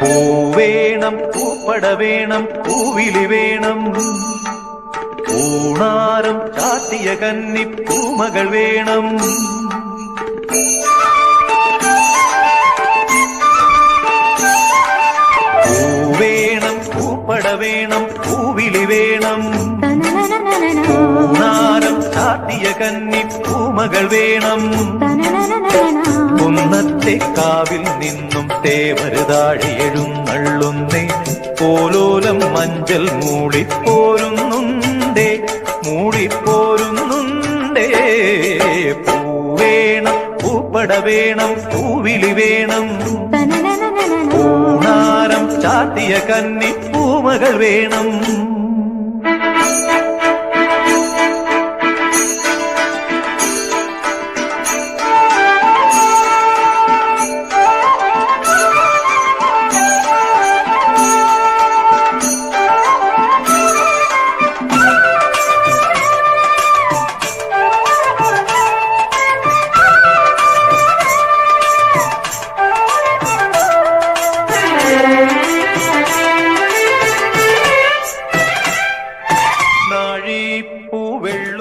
പൂവേണം പൂപ്പട വേണം പൂവിളി വേണം. പൂണാരം ചാത്തിയ കന്നി പൂമകൾ വേണം. പൂവേണം പൂപ്പട വേണം. പൂവിളി വേണം പൂണാരം ചാത്തിയ കന്നി പൂമകൾ വേണം. കുന്നത്തെ കാവിൽ നിന്നും തേവരുതാഴി എഴുന്നള്ളുന്നേ. പോലോലം മഞ്ചൽ മൂളിപ്പോരുന്നുണ്ടേ മൂളിപ്പോരുന്നുണ്ടേ. പൂവേണം പൂപ്പട വേണം പൂവിളി വേണം. പൂണാരം ചാത്തിയ കന്നി പൂമകൾ വേണം. பூவெள்ள